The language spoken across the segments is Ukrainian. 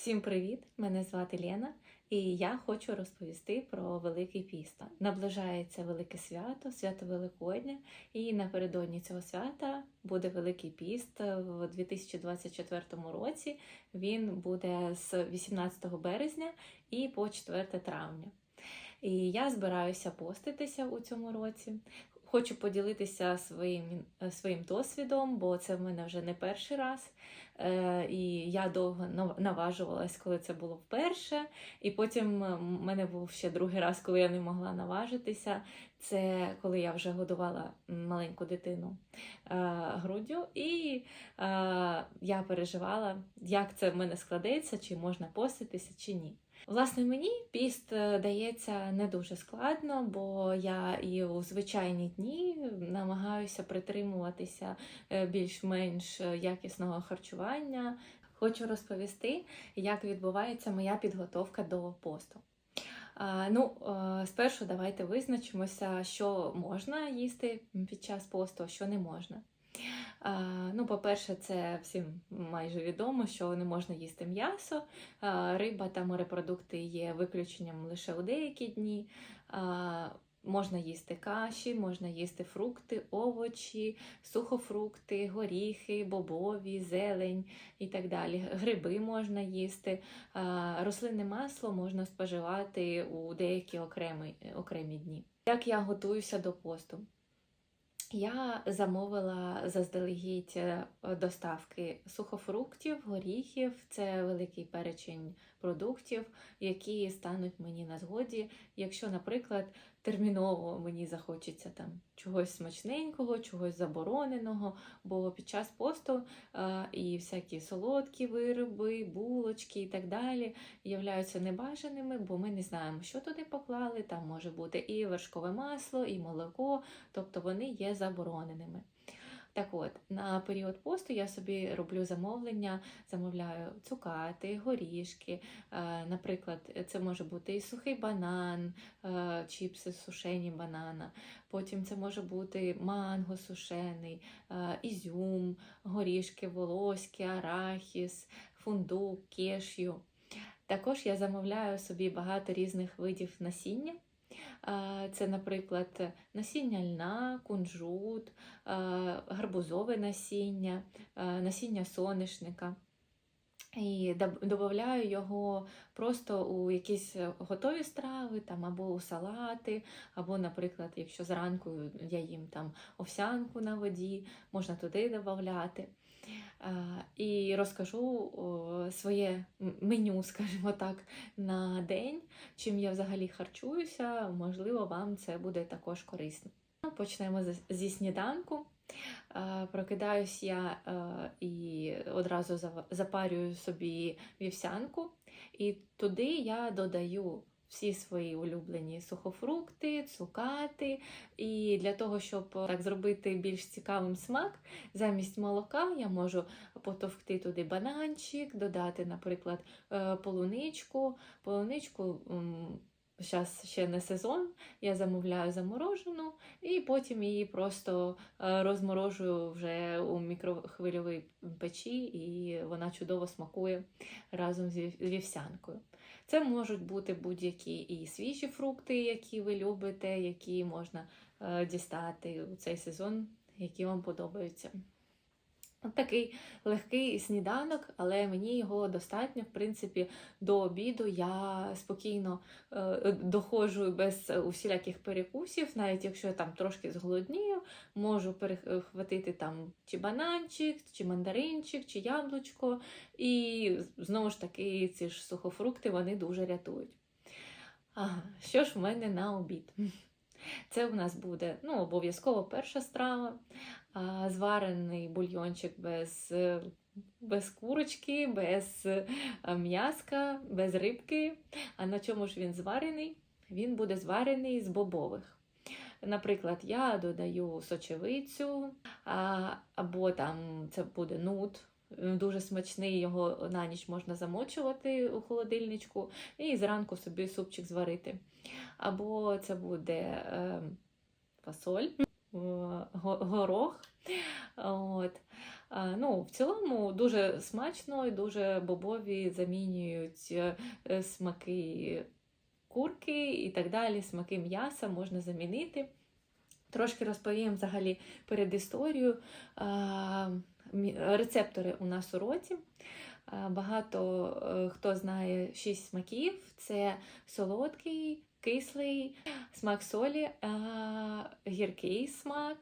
Всім привіт! Мене звати Лена, і я хочу розповісти про Великий Піст. Наближається велике свято, свято Великодня, і напередодні цього свята буде Великий Піст в 2024 році. Він буде з 18 березня і по 4 травня. І я збираюся поститися у цьому році. Хочу поділитися своїм, своїм досвідом, бо це в мене вже не перший раз. Е, І я довго нав- наважувалась, коли це було вперше. І потім е, в мене був ще другий раз, коли я не могла наважитися. Це коли я вже годувала маленьку дитину е, груддю. І е, я переживала, як це в мене складеться, чи можна поститися, чи ні. Власне, мені піст е, дається не дуже складно, бо я і у звичайні дні намагаюся притримуватися е, більш-менш якісного харчування. Хочу розповісти, як відбувається моя підготовка до посту. Ну, е, спершу давайте визначимося, що можна їсти під час посту, а що не можна. Ну, по-перше, це всім майже відомо, що не можна їсти м'ясо. Риба та морепродукти є виключенням лише у деякі дні. Можна їсти каші, можна їсти фрукти, овочі, сухофрукти, горіхи, бобові, зелень і так далі. Гриби можна їсти, рослинне масло можна споживати у деякі окремі, окремі дні. Як я готуюся до посту? Я замовила заздалегідь е, доставки сухофруктів, горіхів. Це великий перечень продуктів, які стануть мені на згоді. Якщо, наприклад, терміново мені захочеться там чогось смачненького, чогось забороненого, бо під час посту е, і всякі солодкі вироби, булочки і так далі являються небажаними, бо ми не знаємо, що туди поклали. Там може бути і вершкове масло, і молоко, тобто вони є забороненими. Так от, на період посту я собі роблю замовлення, замовляю цукати, горішки. Е, Наприклад, це може бути і сухий банан, е, чіпси сушені банана. Потім це може бути манго сушений, е, ізюм, горішки волоські, арахіс, фундук, кешю. Також я замовляю собі багато різних видів насіння. Це, наприклад, насіння льна, кунжут, гарбузове насіння, насіння соняшника. І додаю його просто у якісь готові страви, там, або у салати, або, наприклад, якщо зранку я їм там овсянку на воді, можна туди додати. І розкажу своє меню, скажімо так, на день, чим я взагалі харчуюся, можливо, вам це буде також корисно. Почнемо зі сніданку. Е, Прокидаюсь я е, і одразу запарюю собі вівсянку, і туди я додаю всі свої улюблені сухофрукти, цукати. І для того, щоб так зробити більш цікавим смак, замість молока я можу потовкти туди бананчик, додати, наприклад, е, полуничку. Полуничку зараз ще не сезон, я замовляю заморожену, і потім її просто е, розморожую вже у мікрохвильовій печі, і вона чудово смакує разом з вівсянкою. Це можуть бути будь-які і свіжі фрукти, які ви любите, які можна е, дістати у цей сезон, які вам подобаються. Такий легкий сніданок, але мені його достатньо, в принципі, до обіду я спокійно е, доходжу без усіляких перекусів, навіть якщо я там трошки зголоднію, можу перехватити там чи бананчик, чи мандаринчик, чи яблучко. І знову ж таки, ці ж сухофрукти вони дуже рятують. Ага, що ж в мене на обід? Це у нас буде ну, обов'язково перша страва, зварений бульйончик без, без курочки, без м'яска, без рибки. А на чому ж він зварений? Він буде зварений з бобових. Наприклад, я додаю сочевицю, або там це буде нут. Дуже смачний, його на ніч можна замочувати у холодильничку і зранку собі супчик зварити. Або це буде е, фасоль, е, горох. От. Ну, в цілому дуже смачно і дуже бобові замінюють е, е, смаки курки і так далі, смаки м'яса можна замінити. Трошки розповім взагалі передісторію. А, мі- Рецептори у нас у роті. Багато е, хто знає шість смаків: це солодкий, кислий, смак солі, гіркий смак,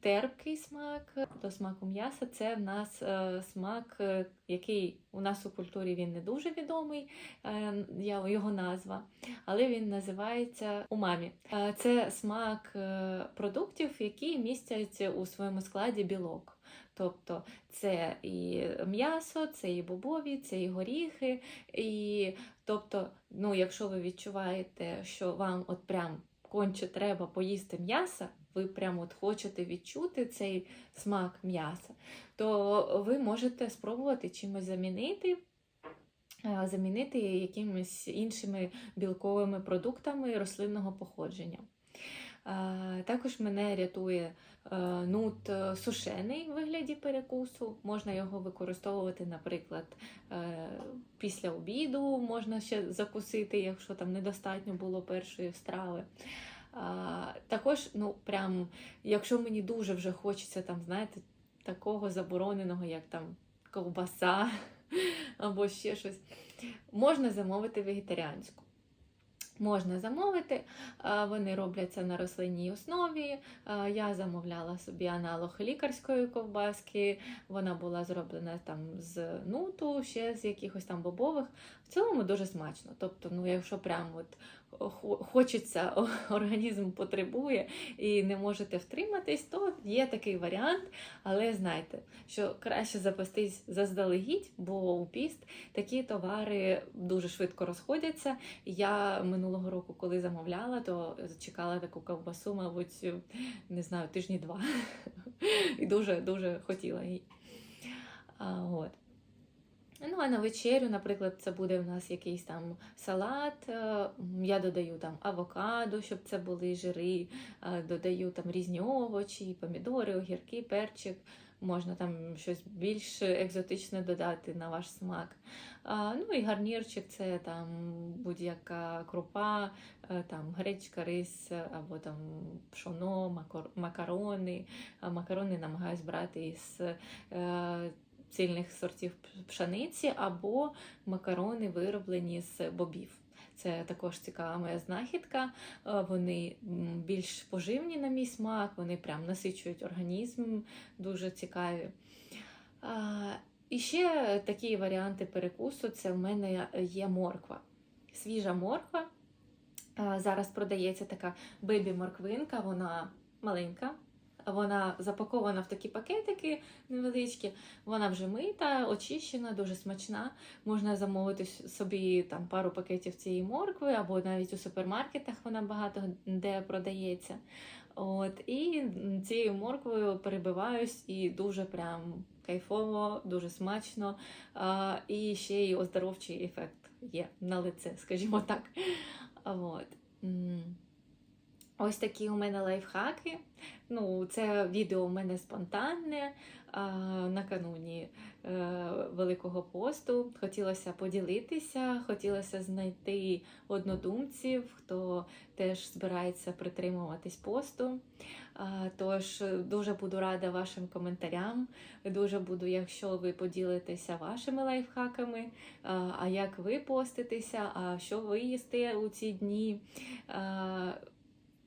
терпкий смак. До смаку м'яса це в нас е, смак, е, який у нас у культурі він не дуже відомий, е, його назва, але він називається умамі. Е, Це смак е, продуктів, які містять у своєму складі білок. Тобто це і м'ясо, це і бобові, це і горіхи. І тобто, ну, якщо ви відчуваєте, що вам от прям конче треба поїсти м'яса, ви прямо от хочете відчути цей смак м'яса, то ви можете спробувати чимось замінити. Замінити якимись іншими білковими продуктами рослинного походження. Також мене рятує е, нут е, сушений в вигляді перекусу. Можна його використовувати, наприклад, е, після обіду можна ще закусити, якщо там недостатньо було першої страви. Також, ну прям, якщо мені дуже вже хочеться там, знаєте, такого забороненого, як там ковбаса або ще щось, можна замовити вегетаріанську. Можна замовити, вони робляться на рослинній основі. Я замовляла собі аналог лікарської ковбаски. Вона була зроблена там з нуту, ще з якихось там бобових. В цілому дуже смачно. Тобто, ну, якщо прям от хочеться, організм потребує і не можете втриматись, то є такий варіант. Але знайте, що краще запастись заздалегідь, бо у піст такі товари дуже швидко розходяться. Я минулого року, коли замовляла, то чекала таку ковбасу, мабуть, не знаю, тижні два. І дуже дуже хотіла її. А, от. Ну, а на вечерю, наприклад, це буде в нас якийсь там салат. е, Я додаю там авокадо, щоб це були жири, е, додаю там різні овочі, помідори, огірки, перчик. Можна там щось більш екзотичне додати на ваш смак. Ну і гарнірчик це там будь-яка крупа, е, там гречка, рис або там пшоно, макар- макарони. Макарони намагаюсь брати із е, цільних сортів пшениці або макарони вироблені з бобів. Це також цікава моя знахідка. Е, Вони більш поживні на мій смак, вони прям насичують організм, дуже цікаві. І ще такі варіанти перекусу: це в мене є морква. Свіжа морква. Зараз продається така бебі-морквинка, вона маленька. Вона запакована в такі пакетики невеличкі. Вона вже мита, очищена, дуже смачна. Можна замовити собі там пару пакетів цієї моркви, або навіть у супермаркетах вона багато де продається. От, і цією морквою перебиваюсь і дуже прям кайфово, дуже смачно. А, і ще й оздоровчий ефект є на лице, скажімо так. От. Ось такі у мене лайфхаки. Ну, це відео у мене спонтанне накануні е, Великого посту. Хотілося поділитися, хотілося знайти однодумців, хто теж збирається притримуватись посту. Тож дуже буду рада вашим коментарям. Дуже буду, якщо ви поділитеся вашими лайфхаками, а, як ви поститеся, а що ви їсте у ці дні.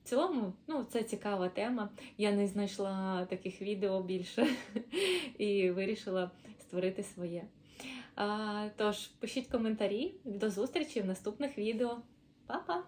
В цілому, ну, це цікава тема. Я не знайшла таких відео більше і вирішила створити своє. А, тож, пишіть коментарі. До зустрічі в наступних відео. Па-па!